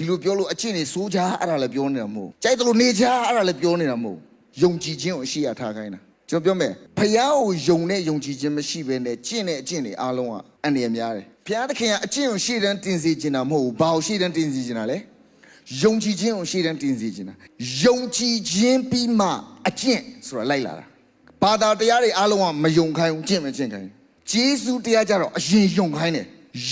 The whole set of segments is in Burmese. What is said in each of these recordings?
ဒီလိုပြောလို့အကျင့်တွေစိုးကြအဲ့ဒါလည်းပြောနေတာမဟုတ်ကြိုက်တယ်လို့နေကြအဲ့ဒါလည်းပြောနေတာမဟုတ်ယုံကြည်ခြင်းကိုအရှိရထားခိုင်းတာကျွန်တော်ပြောမယ်ဖယားကိုယုံတဲ့ယုံကြည်ခြင်းမရှိဘဲနဲ့ကျင့်တဲ့အကျင့်တွေအားလုံးကအန္တရာယ်များတယ်ဖယားသခင်ကအကျင့်ကိုရှေ့တန်းတင်စေချင်တာမဟုတ်ဘူးဘာကိုရှေ့တန်းတင်စေချင်တာလဲယုံကြည်ခြင်းကိုရှေ့တန်းတင်စေချင်တာယုံကြည်ခြင်းပြီးမှအကျင့်ဆိုတာလိုက်လာတာဘာသာတရားတွေအားလုံးကမယုံခိုင်းဘူးကျင့်မကျင့်ခိုင်းဘူးဂျေစုတရားကြတော့အရင်ယုံခိုင်းတယ်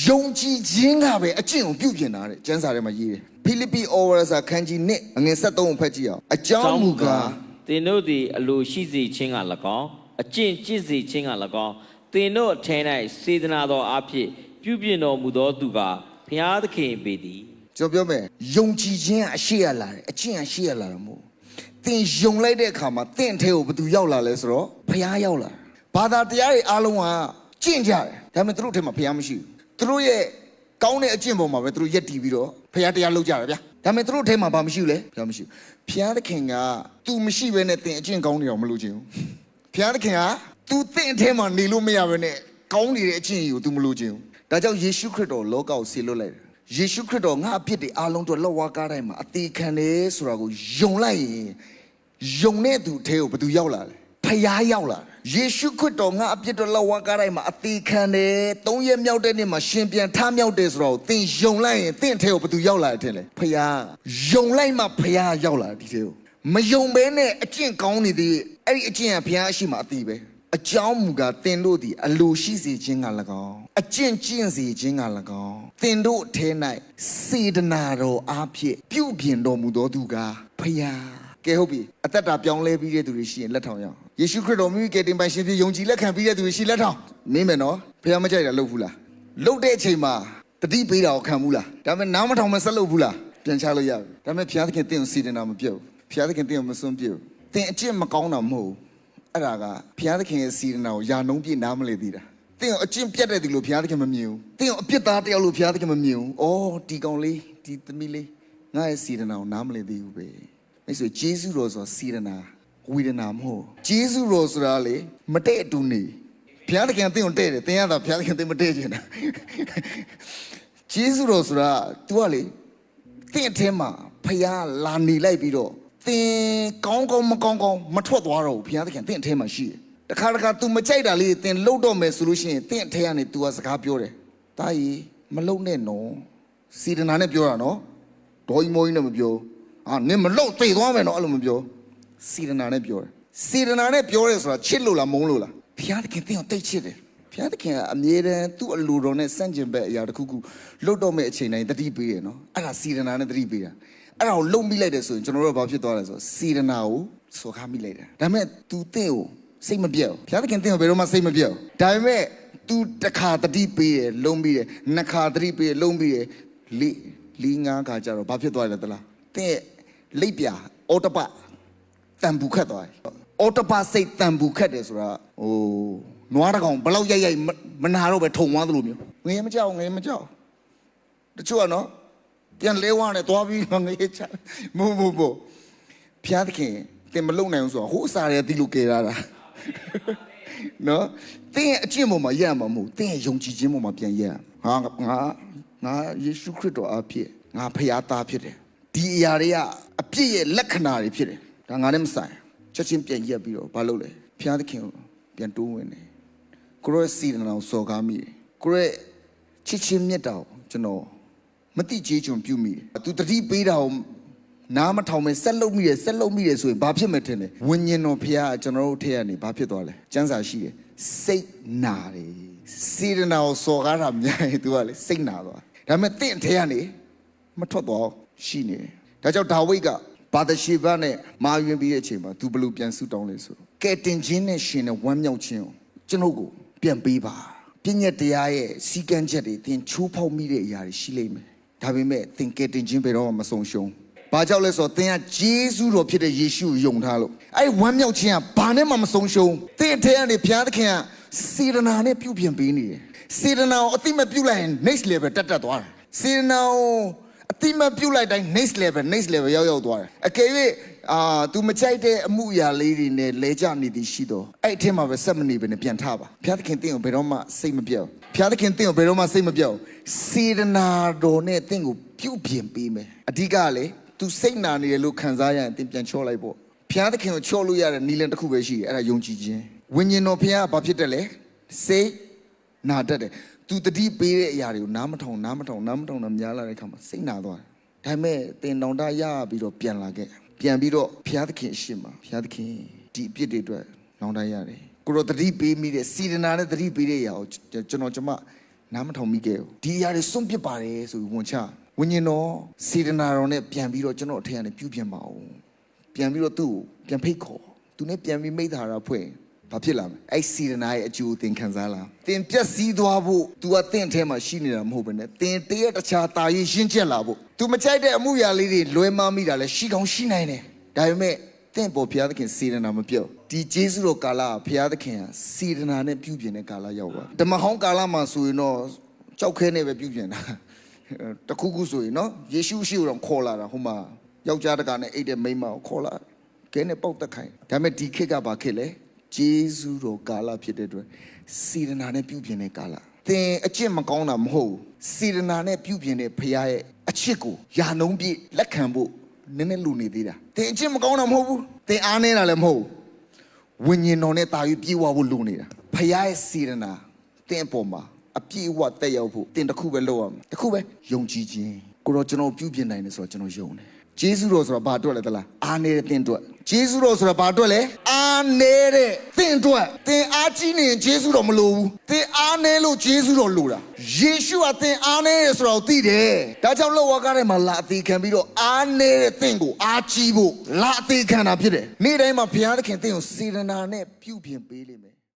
ယုံကြည်ခြင်းကပဲအကျင့်ကိုပြုပြင်တာတဲ့ကျမ်းစာထဲမှာရေးတယ်ဖိလိပ္ပိဩဝါဒစာခန်းကြီး1အငယ်73ကိုဖတ်ကြည့်အောင်အကြောင်းမူကားသင်တို့သည်အလိုရှိစေခြင်းက၎င်းအကျင့်ကျင့်စေခြင်းက၎င်းသင်တို့အထင်း၌စေတနာတော်အဖြစ်ပြုပြင်တော်မူသောသူကဘုရားသခင်ပေသည်ကျွန်တော်ပြောမယ်ယုံကြည်ခြင်းကအရှိရလာတယ်အကျင့်အရှိရလာတယ်မဟုတ်ဘူးသင်ယုံလိုက်တဲ့အခါမှာသင်အထဲကိုဘယ်သူရောက်လာလဲဆိုတော့ဖះရောက်လာတယ်ဘာသာတရားတွေအားလုံးကကျင့်ကြတယ်ဒါပေမဲ့သူတို့အထဲမှာဖះမရှိဘူး သူတို့ရဲ့ကောင်းတဲ့အကျင့်ပေါ်မှာပဲသူတို့ရက်တည်ပြီးတော့ဖះတရားလုပ်ကြတယ်ဗျာဒါပေမဲ့သူတို့အထဲမှာဘာမရှိဘူးလဲဖះမရှိဘူးဖះသခင်က तू မရှိဘဲနဲ့သင်အကျင့်ကောင်းနေအောင်မလုပ်ချင်ဘူးဖះသခင်က तू သင်အထဲမှာနေလို့မရဘဲနဲ့ကောင်းနေတဲ့အကျင့်ကြီးကို तू မလုပ်ချင်ဘူးဒါကြောင့်ယေရှုခရစ်တော်လောကကိုဆေလွတ်လိုက်တယ် ယေရှုခရစ်တော်ငါအပြစ်တွေအားလုံးတို့လောက်ဝါးကားတိုင်းမှာအသေးခံတယ်ဆိုတာကိုယုံလိုက်ရင်ယုံတဲ့သူအထဲကိုဘယ်သူရောက်လာလဲ ဖယားရောက်လာတယ်ယေရှုခရစ်တော်ငါအပြစ်တွေလောက်ဝါးကားတိုင်းမှာအသေးခံတယ်သုံးရက်မြောက်တဲ့နေ့မှာရှင်ပြန်ထမြောက်တယ်ဆိုတော့သင်ယုံလိုက်ရင်သင်အထဲကိုဘယ်သူရောက်လာတယ်ထင်လဲဖယားယုံလိုက်မှဖယားရောက်လာတယ်ဒီထဲကိုမယုံဘဲနဲ့အကျင့်ကောင်းနေသေးအဲ့ဒီအကျင့်ကဖယားရှိမှအသေးပဲအကြောင်းမူကားတင်တို့သည်အလိုရှိစေခြင်းက၎င်းအကျင့်ကျင့်စေခြင်းက၎င်းတင်တို့အထဲ၌စေတနာတော်အားဖြင့်ပြုပြင်တော်မူသောသူကဖယားကဲဟုတ်ပြီအသက်တာပြောင်းလဲပြီးတဲ့သူတွေရှိရင်လက်ထောင်ရအောင် ယေရှုခရစ်တော်မိမိကယ်တင်ပိုင်ရှင်ဖြစ်ယုံကြည်လက်ခံပြီးတဲ့သူတွေရှိလက်ထောင်မင်းမယ်နော်ဖယားမကြိုက်တာလုပ်ဘူးလားလုပ်တဲ့အချိန်မှာတတိပေးတာကိုခံဘူးလားဒါပေမဲ့နားမထောင်မဆက်လုပ်ဘူးလားပြန်ချလို့ရပြီဒါပေမဲ့ဖယားသခင်တင့်ကိုစေတနာမပြုတ်ဘူးဖယားသခင်တင့်ကိုမစွန့်ပြုတ်ဘူးတင်အကျင့်မကောင်းတာမဟုတ်ဘူးအဲ့ဒါကဘုရားသခင်ရဲ့စီရင်နာကိုယာနှုံးပြည့်နားမလဲသေးတာ။တင်းကိုအကျင့်ပြတ်တဲ့သူလို့ဘုရားသခင်မမြင်ဘူး။တင်းကိုအပြစ်သားတယောက်လို့ဘုရားသခင်မမြင်ဘူး။အော်ဒီကောင်လေးဒီသမီးလေးငါရဲ့စီရင်နာကိုနားမလဲသေးဘူးပဲ။အဲ့ဆိုဂျေဇုတော်ဆိုစီရင်နာ ဝေဒနာမဟုတ်။ဂျေဇုတော်ဆိုတာလေမတည့်အတူနေဘုရားသခင်ကတင်းကိုတဲ့တယ်တင်းရတာဘုရားသခင်တင်းမတဲ့ချင်တာ။ဂျေဇုတော်ဆိုတာ तू ကလေတင့်အထဲမှာဖះလာနေလိုက်ပြီးတော့သင်ကောင်းကောင်းမကောင်းကောင်းမထွက်သွားတော့ဘူးဘုရားသခင်တင့်အထဲမှာရှိတယ်တခါတခါ तू မကြိုက်တာလေးသင်လှုပ်တော့မယ်ဆိုလို့ရှိရင်တင့်အထဲကနေ तू ကစကားပြောတယ်တာကြီးမလှုပ်နဲ့နော်စီဒနာနဲ့ပြောတာနော်ဒေါ်ကြီးမိုးကြီးနဲ့မပြောအာနင်မလှုပ်သိသွားမယ်နော်အဲ့လိုမပြော စီဒနာနဲ့ပြောတယ်စီဒနာနဲ့ပြောတယ်ဆိုတာချစ်လို့လားမုန်းလို့လားဘုရားသခင်တင့်ကိုတိတ်ချစ်တယ်ဘုရားသခင်ကအမြဲတမ်းသူ့အလိုတော်နဲ့စန့်ကျင်ဘက်အရာတစ်ခုခုလွတ်တော့မဲ့အချိန်တိုင်းတတိပေးတယ်နော်အဲ့ဒါစီရနာနဲ့တတိပေးတာအဲ့ဒါကိုလုံမိလိုက်တယ်ဆိုရင်ကျွန်တော်တို့ကဘာဖြစ်သွားလဲဆိုတော့စီရနာကိုစော်ကားမိလိုက်တယ်ဒါပေမဲ့ तू တင့်ကိုစိတ်မပြတ်ဘူးဘုရားသခင်တင့်ကိုဘယ်တော့မှစိတ်မပြတ်ဘူးဒါပေမဲ့ तू တစ်ခါတတိပေးတယ်လုံပြီးတယ်နှစ်ခါတတိပေးတယ်လုံပြီးတယ်လေးလေးငါးခါကြတော့ဘာဖြစ်သွားလဲသလားတင့်ရဲ့လိပ်ပြအော်တပတ န်ဘူးခတ်သွားတယ်အော်တပါစိတ်တန်ဘူးခတ်တယ်ဆိုတာဟိုနွားတစ်ကောင်ဘလောက်ရိုက်ရိုက်မမနာတော့ပဲထုံသွားသလိုမျိုးငရေမကြောက်ငရေမကြောက်တချို့ကနော်ပြန်လဲဝါနဲ့သွားပြီးတော့ငရေချမဟုတ်မဟုတ်ဘူးဖျားသခင်တင်မလုံနိုင်ဘူးဆိုတော့ဟိုအစားရတီလို့ကဲရတာနော်တင်းရဲ့အကျင့်ပေါ်မှာရမှာမဟုတ်တင်းရဲ့ယုံကြည်ခြင်းပေါ်မှာပြန်ရဟာငါငါယေရှုခရစ်တော်အဖြစ်ငါဖျားသားဖြစ်တယ်ဒီအရာတွေကအပြည့်ရဲ့လက္ခဏာတွေဖြစ်တယ် ဒါငါနဲ့မဆိုင်ချက်ချင်းပြန်ရက်ပြီးတော့ဘာလုပ်လဲဖျားသခင်ကိုပြန်တိုးဝင်တယ်ကိုရောရဲ့စီရနာကိုစော်ကားမိတယ်ကိုရောရဲ့ချစ်ချင်းမြတ်တာကိုကျွန်တော်မတိကျေးကျွန်ပြုမိတယ်သူတတိပေးတာကိုနားမထောင်မဲဆက်လုပ်မိတယ်ဆက်လုပ်မိတယ်ဆိုရင်ဘာဖြစ်မယ်ထင်လဲဝိညာဉ်တော်ဖျားကျွန်တော်တို့ထဲကနေဘာဖြစ်သွားလဲစံစာရှိတယ်စိတ်နာတယ်စီရနာကိုစော်ကားတာများရင် तू ကလေစိတ်နာသွားဒါပေမဲ့တင့်အထဲကနေမထွက်တော့ရှိနေတယ်။ဒါကြောင့်ဒါဝိဒ်က ဘာသရှိဘနဲ့မာယွင်ပြီးတဲ့အချိန်မှာသူဘလို့ပြန်ဆုတောင်းလဲဆိုတော့ကဲတင်ခြင်းနဲ့ရှင်နဲ့ဝမ်းမြောက်ခြင်းကိုကျွန်ုပ်ကိုပြန်ပေးပါ။ပြည့်ညက်တရားရဲ့စီကံချက်တွေသင်ချိုးဖောက်မိတဲ့အရာတွေရှိလိမ့်မယ်။ဒါပေမဲ့သင်ကဲတင်ခြင်းဘယ်တော့မှမဆုံးရှုံး။ဘာကြောင့်လဲဆိုတော့သင်ကဂျေဇုတော်ဖြစ်တဲ့ယေရှုကိုယုံထားလို့အဲ့ဒီဝမ်းမြောက်ခြင်းကဘာနဲ့မှမဆုံးရှုံး။သင်အထက်ကနေဘုရားသခင်ကစေတနာနဲ့ပြုပြင်ပေးနေတယ်။စေတနာကိုအတိမပြုတ်လိုက်ရင် next level တက်တက်သွားတယ်။စေတနာကို အတိမပြုတ်လိုက်တိုင်း next level next level ရောက်ရောက်သွားတယ်အကယ်၍အာ तू မကြိုက်တဲ့အမှုအရာလေးတွေနဲ့လဲကြနေသည်ရှိတော့အဲ့အထက်မှာပဲဆက်မနေဘဲနဲ့ပြန်ထပါဘုရားသခင်တင့်ကိုဘယ်တော့မှစိတ်မပြောက်ဘုရားသခင်တင့်ကိုဘယ်တော့မှစိတ်မပြောက်စေတနာတော်နဲ့တင့်ကိုပြုပြင်ပေးမယ်အဓိကကလေ तू စိတ်နာနေတယ်လို့ခံစားရရင်သင်ပြန်ချော့လိုက်ပေါ့ဘုရားသခင်ကိုချော့လို့ရတဲ့နည်းလမ်းတစ်ခုပဲရှိတယ်အဲ့ဒါယုံကြည်ခြင်းဝိညာဉ်တော်ဘုရားကဘာဖြစ်တယ်လဲစိတ်နာတတ်တယ် तू တတိပေးတဲ့အရာတွေကိုနားမထောင်နားမထောင်နားမထောင်တာများလာတဲ့အခါမှာစိတ်နာသွားတယ်ဒါပေမဲ့သင်တောင်တရပြီးတော့ပြန်လာခဲ့ပြန်ပြီးတော့ဘုရားသခင်အရှိမဘုရားသခင်ဒီအပြစ်တွေအတွက်လောင်တရတယ်ကိုတော့တတိပေးမိတဲ့စီရနာနဲ့တတိပေးတဲ့အရာကိုကျွန်တော်ကျွန်မနားမထောင်မိခဲ့ဘူးဒီအရာတွေစွန့်ပစ်ပါတယ်ဆိုပြီးဝန်ချဝိညာဉ်တော်စေတနာတော်နဲ့ပြန်ပြီးတော့ကျွန်တော်အထက်ကနေပြုပြင်ပါအောင်ပြန်ပြီးတော့သူ့ကိုပြန်ဖိတ်ခေါ်သူနဲ့ပြန်ပြီးမိသားတာဖွဲ့ ဘာဖြစ်လာမလဲအဲ့စီရနာရဲ့အကျိုးသင်ခံစားလာသင်ပြက်စီးသွားဖို့ तू ကသင်အထဲမှာရှိနေတာမဟုတ်ဘဲနဲ့သင်တရက်တခြားတာရရှင်းချက်လာဖို့ तू မကြိုက်တဲ့အမှုရာလေးတွေလွဲမှားမိတာလဲရှိကောင်းရှိနိုင်တယ်ဒါပေမဲ့သင်ပေါ်ဘုရားသခင်စေတနာမပြော့ဒီဂျေဇုတော်ကာလကဘုရားသခင်ကစေတနာနဲ့ပြုပြင်တဲ့ကာလရောက်ပါဓမ္မဟောင်းကာလမှာဆိုရင်တော့ကြောက်ခဲနဲ့ပဲပြုပြင်တာတခုခုဆိုရင်နော်ယေရှုရှိကိုတော့ခေါ်လာတာဟိုမှာယောက်ျားတကာနဲ့အိတ်တဲ့မိန်းမကိုခေါ်လာကဲနဲ့ပေါက်တက်ခိုင်းဒါပေမဲ့ဒီခေတ်ကဘာခေတ်လဲ ဂျေဇုတော်ကာလဖြစ်တဲ့အတွက်စေတနာနဲ့ပြုပြင်တဲ့ကာလသင်အကျင့်မကောင်းတာမဟုတ်ဘူးစေတနာနဲ့ပြုပြင်တဲ့ဖခင်ရဲ့အချစ်ကိုယာနှုံးပြည့်လက်ခံဖို့နည်းနည်းလူနေသေးတာသင်အကျင့်မကောင်းတာမဟုတ်ဘူးသင်အားနေတာလည်းမဟုတ်ဘူးဝိညာဉ်တော်နဲ့တာယူပြေဝဖို့လိုနေတာဖခင်ရဲ့စေရနာတင့်အပေါ်မှာအပြည့်အဝတက်ရောက်ဖို့တင်တစ်ခုပဲလုပ်ရမယ်တစ်ခုပဲယုံကြည်ခြင်းကိုတော့ကျွန်တော်ပြုပြင်နိုင်တယ်ဆိုတော့ကျွန်တော်ယုံတယ်ဂျေဇုတော်ဆိုတာဘာအတွက်လဲသလားအားနေတဲ့တင့်အတွက်ဂျေဇုတော်ဆိုတာဘာအတွက်လဲအား နေတဲ့တင့်အတွက်တင်အားကြီးနေရင်ဂျေဇုတော်မလိုဘူးတင်အားနေလို့ဂျေဇုတော်လိုတာယေရှုကတင်အားနေတယ်ဆိုတော့သိတယ်ဒါကြောင့်လောကထဲမှာလာအသေးခံပြီးတော့အားနေတဲ့တင့်ကိုအားကြီးဖို့လာအသေးခံတာဖြစ်တယ်နေ့တိုင်းမှာဘုရားသခင်တင့်ကိုစေတနာနဲ့ပြုပြင်ပေးလိမ့်မယ်